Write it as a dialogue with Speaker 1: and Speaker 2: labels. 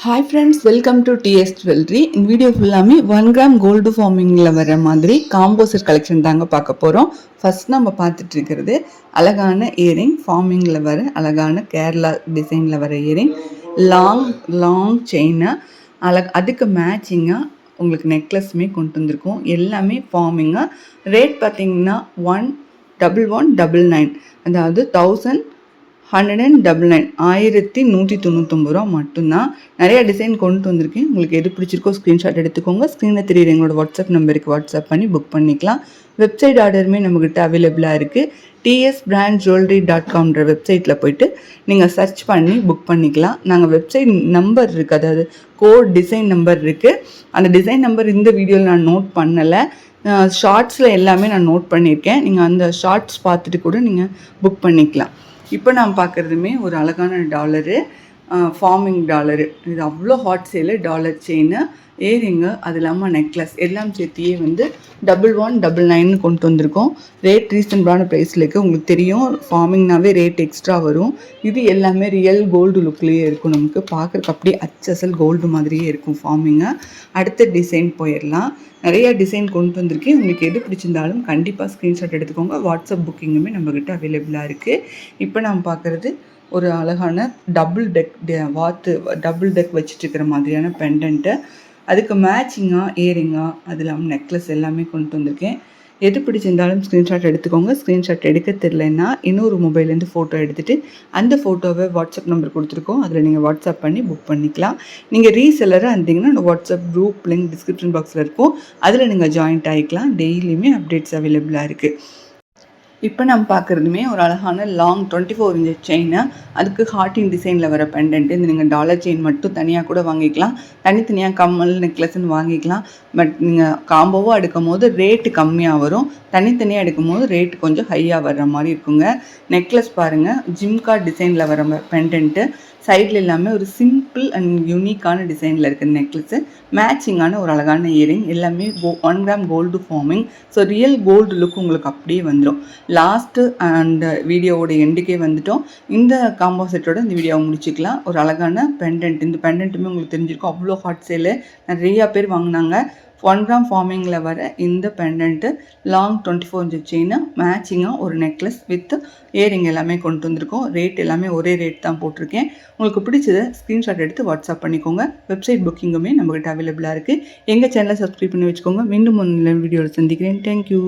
Speaker 1: Hi friends welcome to T S இந்த video ஃபுல்லாமே one gram gold ஃபார்மிங்கில் வர மாதிரி காம்போசர் கலெக்ஷன் தாங்க பார்க்க போகிறோம் ஃபர்ஸ்ட் நம்ம பார்த்துட்டு இருக்கிறது அழகான இயரிங் ஃபார்மிங்கில் வர அழகான கேரளா டிசைனில் வர இயரிங் லாங் லாங் செயினாக அழக அதுக்கு மேட்சிங்காக உங்களுக்கு நெக்லஸுமே கொண்டு வந்திருக்கோம். எல்லாமே ஃபார்மிங்காக ரேட் பார்த்திங்கன்னா one double one double nine அதாவது thousand hundred and double nine ஆயிரத்தி நூற்றி தொண்ணூத்தொம்பது ரூபா மட்டும்தான். நிறைய டிசைன் கொண்டு வந்திருக்கேன். உங்களுக்கு எது பிடிச்சிருக்கோ ஸ்க்ரீன்ஷாட் எடுத்துக்கோங்க. ஸ்க்ரீனில் தெரியுற எங்களோட வாட்ஸ்அப் நம்பருக்கு வாட்ஸ்அப் பண்ணி புக் பண்ணிக்கலாம். வெப்சைட் ஆர்டருமே நம்மக்கிட்ட அவைலபிளாக இருக்குது T S brand jewellery dot காம்ன்ற வெப்சைட்டில் போயிட்டு நீங்கள் சர்ச் பண்ணி புக் பண்ணிக்கலாம். நாங்கள் வெப்சைட் நம்பர் இருக்குது அதாவது கோட் டிசைன் நம்பர் இருக்குது அந்த டிசைன் நம்பர் இந்த வீடியோவில் நான் நோட் பண்ணலை. ஷார்ட்ஸில் எல்லாமே நான் நோட் பண்ணியிருக்கேன். நீங்கள் அந்த ஷார்ட்ஸ் பார்த்துட்டு கூட நீங்கள் புக் பண்ணிக்கலாம். இப்போ நாம் பார்க்குறதுமே ஒரு அழகான டாலரு ஃபார்மிங் டாலரு இது அவ்வளோ hot sale dollar chain earring அது இல்லாமல் நெக்லஸ் எல்லாம் சேர்த்தியே வந்து டபுள் ஒன் டபுள் நைன் கொண்டு வந்திருக்கோம். ரேட் ரீசனபிளான ப்ரைஸில் இருக்குது உங்களுக்கு தெரியும் ஃபார்மிங்னாவே ரேட் எக்ஸ்ட்ரா வரும். இது எல்லாமே ரியல் கோல்டு லுக்லேயே இருக்கும் நமக்கு. பார்க்குறக்கு அப்படியே அச்சசல் கோல்டு மாதிரியே இருக்கும் ஃபார்மிங்கு அடுத்த டிசைன் போயிடலாம். நிறைய டிசைன் கொண்டு வந்திருக்கேன். உங்களுக்கு எது பிடிச்சிருந்தாலும் கண்டிப்பாக ஸ்க்ரீன்ஷாட் எடுத்துக்கோங்க. வாட்ஸ்அப் புக்கிங்குமே நம்மக்கிட்ட அவைலபிளாக இருக்குது இப்போ நம்ம பார்க்குறது ஒரு அழகான டபுள் டெக் வாத்து டபுள் டெக் வச்சுட்டுருக்கிற மாதிரியான பெண்டன்ட்டு அதுக்கு மேட்சிங்காக இயரிங்காக அது இல்லாமல் நெக்லஸ் எல்லாமே கொண்டு வந்திருக்கேன். எது பிடிச்சிருந்தாலும் ஸ்க்ரீன்ஷாட் எடுத்துக்கோங்க. ஸ்க்ரீன்ஷாட் எடுக்க தெரிலன்னா இன்னொரு மொபைல்லேருந்து ஃபோட்டோ எடுத்துகிட்டு அந்த ஃபோட்டோவை வாட்ஸ்அப் நம்பர் கொடுத்துருக்கோம். அதில் நீங்கள் வாட்ஸ்அப் பண்ணி புக் பண்ணிக்கலாம். நீங்கள் ரீசெல்லராக இருந்தீங்கன்னா வாட்ஸ்அப் குரூப் லிங்க் டிஸ்கிரிப்ஷன் பாக்ஸில் இருக்கும். அதில் நீங்கள் ஜாயின்ட் ஆகிக்கலாம் டெய்லியுமே அப்டேட்ஸ் அவைலபிளாக இருக்குது இப்போ நம்ம பார்க்குறதுமே ஒரு அழகான லாங் டுவெண்ட்டி ஃபோர் இன்ச் செயினை அதுக்கு ஹார்ட்டின் டிசைனில் வர பெண்டன்ட்டு இந்த நீங்கள் டாலர் செயின் மட்டும் தனியாக கூட வாங்கிக்கலாம். தனித்தனியாக கம்மல் நெக்லஸ்ன்னு வாங்கிக்கலாம். பட் நீங்கள் காம்போவாக எடுக்கும் போது ரேட்டு கம்மியாக வரும். தனித்தனியாக எடுக்கும் போது ரேட் கொஞ்சம் ஹையாக வர்ற மாதிரி இருக்குங்க. நெக்லஸ் பாருங்கள் ஜிம்கா டிசைனில் வர பெண்டன்ட்டு சைடில் எல்லாமே ஒரு சிம்பிள் அண்ட் யூனிக்கான டிசைனில் இருக்கிற நெக்லஸ்ஸு மேட்சிங்கான ஒரு அழகான இயரிங் எல்லாமே கோ one gram gold forming so real gold look உங்களுக்கு அப்படியே வந்துடும் லாஸ்ட்டு அண்ட் வீடியோவோட எண்டுக்கே வந்துட்டோம். இந்த காம்போ செட்டோட இந்த வீடியோவை முடிச்சுக்கலாம். ஒரு அழகான பெண்டன்ட் இந்த பெண்டன்ட்டுமே உங்களுக்கு தெரிஞ்சிருக்கும். அவ்வளோ ஹாட் சேலு நிறையா பேர் வாங்கினாங்க. ஒன் கிராம் ஃபார்மிங்கில் வர இந்த pendant long twenty four inch chain மேட்சிங்காக ஒரு நெக்லஸ் வித் இயரிங் எல்லாமே கொண்டு வந்திருக்கோம். ரேட் எல்லாமே ஒரே ரேட் தான் போட்டிருக்கேன். உங்களுக்கு பிடிச்சதை ஸ்க்ரீன்ஷாட் எடுத்து வாட்ஸ்அப் பண்ணிக்கோங்க. வெப்சைட் புக்கிங்குமே நம்மகிட்ட அவைலபிளாக இருக்குது எங்கள் சேனலை சப்ஸ்கிரைப் பண்ணி வச்சுக்கோங்க. மீண்டும் ஒன்று வீடியோவில் சந்திக்கிறேன். தேங்க்யூ